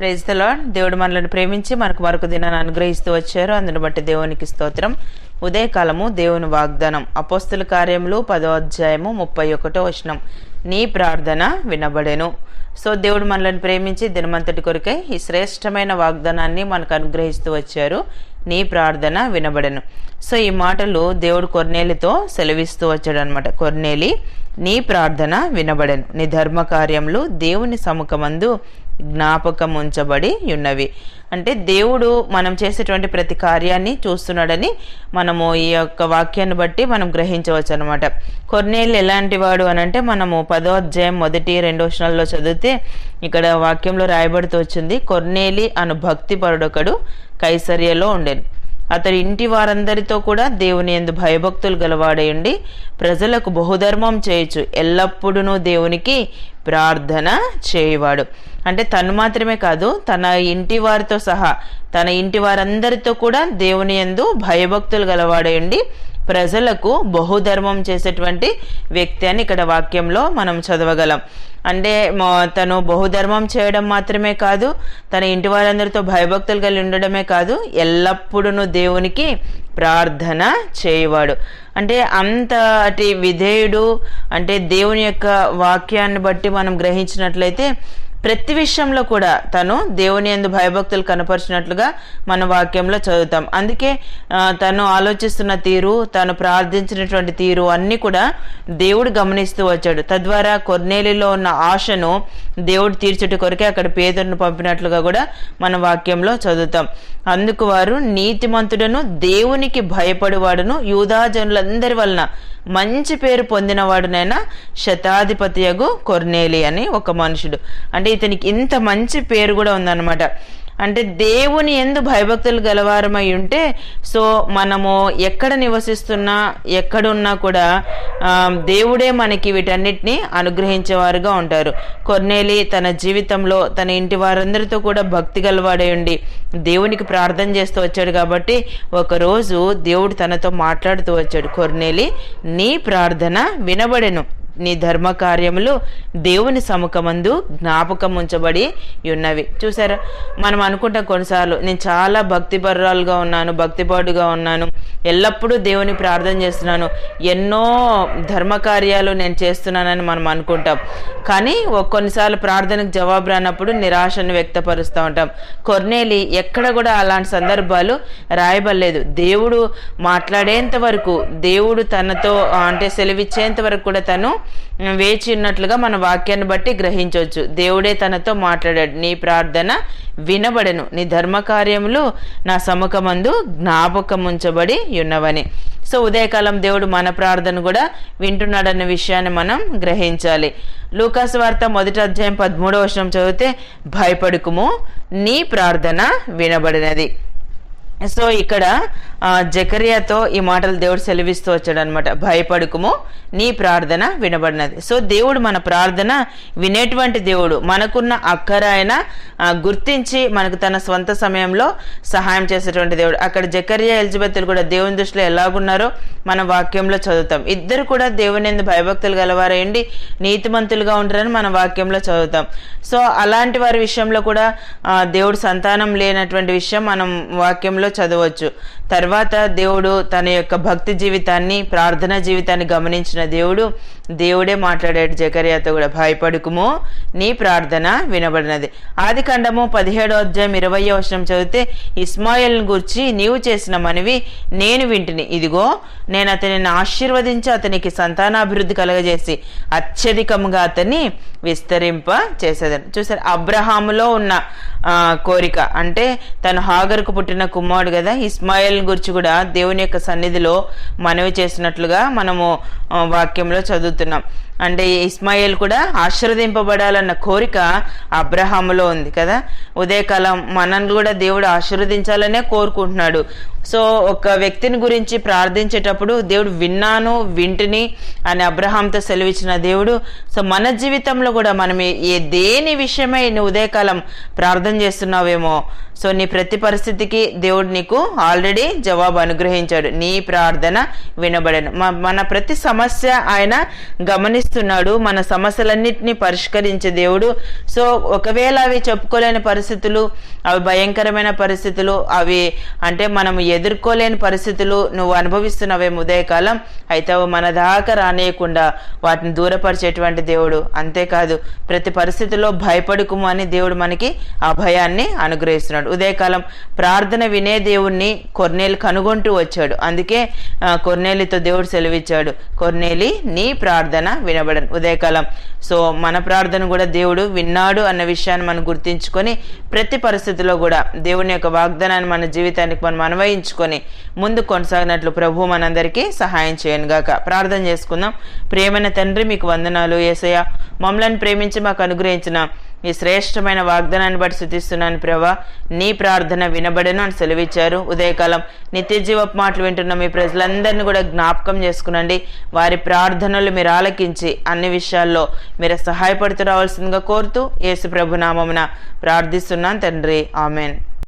Praise the దేవుడు మనల్ని ప్రేమించి మనకు మరొక దినాన్ని అనుగ్రహిస్తూ వచ్చారు. అందును బట్టి దేవునికి స్తోత్రం. ఉదయకాలము దేవుని వాగ్దానం. అపోస్తుల కార్యములు పదో అధ్యాయము ముప్పై ఒకటో వచనం. నీ ప్రార్థన వినబడెను. సో దేవుడు మనల్ని ప్రేమించి దినమంతటి కొరకై ఈ శ్రేష్టమైన వాగ్దానాన్ని మనకు అనుగ్రహిస్తూ వచ్చారు. నీ ప్రార్థన వినబడెను. సో ఈ మాటలు దేవుడు కొర్నేలితో సెలవిస్తూ వచ్చాడు అనమాట కొర్నేలి నీ ప్రార్థన వినబడెను. నీ ధర్మ కార్యములు దేవుని సముఖమందు జ్ఞాపకం ఉంచబడి ఉన్నవి. అంటే దేవుడు మనం చేసేటువంటి ప్రతి కార్యాన్ని చూస్తున్నాడని మనము ఈ యొక్క వాక్యాన్ని బట్టి మనం గ్రహించవచ్చు అనమాట కొన్నేళ్ళు ఎలాంటి వాడు అని అంటే మనము పదో అధ్యాయం మొదటి రెండో క్షణాల్లో చదివితే ఇక్కడ వాక్యంలో రాయబడుతూ వచ్చింది కొర్నేలి అను భక్తి పరుడొకడు కైసర్యలో ఉండేది అతడి ఇంటి వారందరితో కూడా దేవుని ఎందు భయభక్తులు గలవాడేయండి ప్రజలకు బహుధర్మం చేయొచ్చు ఎల్లప్పుడూ దేవునికి ప్రార్థన చేయవాడు. అంటే తను మాత్రమే కాదు తన ఇంటి వారితో సహా తన ఇంటి వారందరితో కూడా దేవుని ఎందు భయభక్తులు గలవాడేయండి ప్రజలకు బహుధర్మం చేసేటువంటి వ్యక్తి అని ఇక్కడ వాక్యంలో మనం చదవగలం. అంటే తను బహుధర్మం చేయడం మాత్రమే కాదు తన ఇంటి వారందరితో భయభక్తులు కలిగి ఉండడమే కాదు ఎల్లప్పుడూ దేవునికి ప్రార్థన చేయవాడు. అంటే అంతటి విధేయుడు అంటే దేవుని యొక్క వాక్యాన్ని బట్టి మనం గ్రహించినట్లయితే ప్రతి విషయంలో కూడా తను దేవుని ఎందు భయభక్తులు కనపరిచినట్లుగా మన వాక్యంలో చదువుతాం. అందుకే తను ఆలోచిస్తున్న తీరు తను ప్రార్థించినటువంటి తీరు అన్నీ కూడా దేవుడు గమనిస్తూ వచ్చాడు. తద్వారా కొర్నేలిలో ఉన్న ఆశను దేవుడు తీర్చుట కొరకే అక్కడ పేదలను పంపినట్లుగా కూడా మన వాక్యంలో చదువుతాం. అందుకు వారు నీతిమంతుడను దేవునికి భయపడువాడును యూదాజనులందరి వలన మంచి పేరు పొందినవాడునైనా శతాధిపతియగు కొర్నేలి అని ఒక మనుషుడు. అంటే ఇతనికి ఇంత మంచి పేరు కూడా ఉందన్నమాట. అంటే దేవుని ఎందు భయభక్తులు గలవారమై ఉంటే సో మనము ఎక్కడ నివసిస్తున్నా ఎక్కడున్నా కూడా దేవుడే మనకి వీటన్నిటిని అనుగ్రహించేవారుగా ఉంటారు. కొన్నేలి తన జీవితంలో తన ఇంటి వారందరితో కూడా భక్తి గలవాడై ఉండి దేవునికి ప్రార్థన చేస్తూ వచ్చాడు కాబట్టి ఒకరోజు దేవుడు తనతో మాట్లాడుతూ వచ్చాడు కొర్నేలి నీ ప్రార్థన వినబడెను. నీ ధర్మ కార్యములు దేవుని సముఖమందు జ్ఞాపకం ఉంచబడి ఉన్నవి. చూసారా? మనం అనుకుంటాం కొన్నిసార్లు నేను చాలా భక్తిపరురాలుగా ఉన్నాను భక్తిపాటుగా ఉన్నాను ఎల్లప్పుడూ దేవుని ప్రార్థన చేస్తున్నాను. ఎన్నో ధర్మకార్యాలు నేను చేస్తున్నానని మనం అనుకుంటాం. కానీ కొన్నిసార్లు ప్రార్థనకు జవాబు రానప్పుడు నిరాశను వ్యక్తపరుస్తూ ఉంటాం. కొర్నేలి ఎక్కడ కూడా అలాంటి సందర్భాలు రాయబడలేదు. దేవుడు మాట్లాడేంత వరకు దేవుడు తనతో అంటే సెలవిచ్చేంత వరకు కూడా తను వేచి ఉన్నట్లుగా మన వాక్యాన్ని బట్టి గ్రహించవచ్చు. దేవుడే తనతో మాట్లాడాడు. నీ ప్రార్థన వినబడెను. నీ ధర్మకార్యములు నా సముఖమందు జ్ఞాపకం ఉంచబడి ఉన్నవని. సో ఉదయకాలం దేవుడు మన ప్రార్థన కూడా వింటున్నాడన్న విషయాన్ని మనం గ్రహించాలి. లూకాస్ వార్త మొదటి అధ్యాయం పదమూడవ వచనం చదివితే భయపడుకుము. నీ ప్రార్థన వినబడినది. సో ఇక్కడ ఆ, జకరియాతో ఈ మాటలు దేవుడు సెలవిస్తూ వచ్చాడు అనమాట భయపడుకుము నీ ప్రార్థన వినబడినది. సో దేవుడు మన ప్రార్థన వినేటువంటి దేవుడు. మనకున్న అక్కర ఆయన గుర్తించి మనకు తన స్వంత సమయంలో సహాయం చేసేటువంటి దేవుడు. అక్కడ జకరియా ఎలిజబెత్తులు కూడా దేవుని దృష్టిలో ఎలాగున్నారో మన వాక్యంలో చదువుతాం. ఇద్దరు కూడా దేవుని ఎందు భయభక్తులు గలవారండి నీతిమంతులుగా ఉంటారని మన వాక్యంలో చదువుతాం. సో అలాంటి వారి విషయంలో కూడా దేవుడు సంతానం లేనటువంటి విషయం మనం వాక్యంలో చదవచ్చు. తర్వాత దేవుడు తన యొక్క భక్తి జీవితాన్ని ప్రార్థన జీవితాన్ని గమనించిన దేవుడు దేవుడే మాట్లాడాడు జకర్యాతో కూడా భయపడుకుము నీ ప్రార్థన వినబడినది. ఆది ఖండము పదిహేడో అధ్యాయం ఇరవై వచనం చదివితే ఇస్మాయిల్ని గురించి నీవు చేసిన మనవి నేను వింటిని. ఇదిగో నేను అతనిని ఆశీర్వదించి అతనికి సంతానాభివృద్ధి కలగజేసి అత్యధికంగా అతన్ని విస్తరింప చేసేదని. చూసారు అబ్రహాములో ఉన్న కోరిక. అంటే తను హాగర్కు పుట్టిన కుమారుడు కదా ఇస్మాయిల్ గురించి కూడా దేవుని యొక్క సన్నిధిలో మనవి చేసినట్లుగా మనము వాక్యంలో వాక్యంలో प्रवर्तनम् అంటే ఇస్మాయిల్ కూడా ఆశీర్వదింపబడాలన్న కోరిక అబ్రహాములో ఉంది కదా? ఉదయకాలం మనల్ని కూడా దేవుడు ఆశీర్వదించాలనే కోరుకుంటున్నాడు. సో ఒక వ్యక్తిని గురించి ప్రార్థించేటప్పుడు దేవుడు విన్నాను వింటిని అని అబ్రహాంతో సెలవిచ్చిన దేవుడు సో మన జీవితంలో కూడా మనం ఏ- దేని విషయమై నువ్వు ఉదయకాలం ప్రార్థన చేస్తున్నావేమో? సో నీ ప్రతి పరిస్థితికి దేవుడు నీకు ఆల్రెడీ జవాబు అనుగ్రహించాడు. నీ ప్రార్థన వినబడను. మ- మన ప్రతి సమస్య ఆయన గమనిస్తూ ప్రేమిస్తున్నాడు మన సమస్యలన్నింటినీ పరిష్కరించే దేవుడు. సో ఒకవేళ అవి చెప్పుకోలేని పరిస్థితులు అవి భయంకరమైన పరిస్థితులు అవి అంటే మనం ఎదుర్కోలేని పరిస్థితులు నువ్వు అనుభవిస్తున్నవేమో ఉదయకాలం అయితే అవి మన దాకా రానియకుండా వాటిని దూరపరిచేటువంటి దేవుడు. అంతేకాదు ప్రతి పరిస్థితిలో భయపడుకుము అని దేవుడు మనకి ఆ భయాన్ని అనుగ్రహిస్తున్నాడు. ఉదయకాలం ప్రార్థన వినే దేవుణ్ణి కొర్నేలు కనుగొంటూ వచ్చాడు. అందుకే కొర్నేలితో దేవుడు సెలవిచ్చాడు. కొర్నేలి నీ ప్రార్థన వినబడను ఉదయకాలం. సో మన ప్రార్థన కూడా దేవుడు విన్నాడు అన్న విషయాన్ని మనం గుర్తించుకొని ప్రతి పరిస్థితిలో కూడా దేవుని యొక్క వాగ్దానాన్ని మన జీవితానికి మనం అన్వయించుకొని ముందు కొనసాగినట్లు ప్రభు మనందరికీ సహాయం చేయను గాక. ప్రార్థన చేసుకుందాం. ప్రేమైన తండ్రి మీకు వందనాలు. ఏసయ్య మమ్మల్ని ప్రేమించి మాకు అనుగ్రహించిన మీ శ్రేష్టమైన వాగ్దానాన్ని బట్టి శుతిస్తున్నాను ప్రభా. నీ ప్రార్థన వినబడను అని సెలవిచ్చారు. ఉదయకాలం నిత్యజీవపు మాటలు వింటున్న మీ ప్రజలందరినీ కూడా జ్ఞాపకం చేసుకునండి. వారి ప్రార్థనలు మీరు ఆలకించి అన్ని విషయాల్లో మీరు సహాయపడుతూ రావాల్సిందిగా కోరుతూ యేసు ప్రభు నామమున ప్రార్థిస్తున్నాను తండ్రి. ఆమెన్.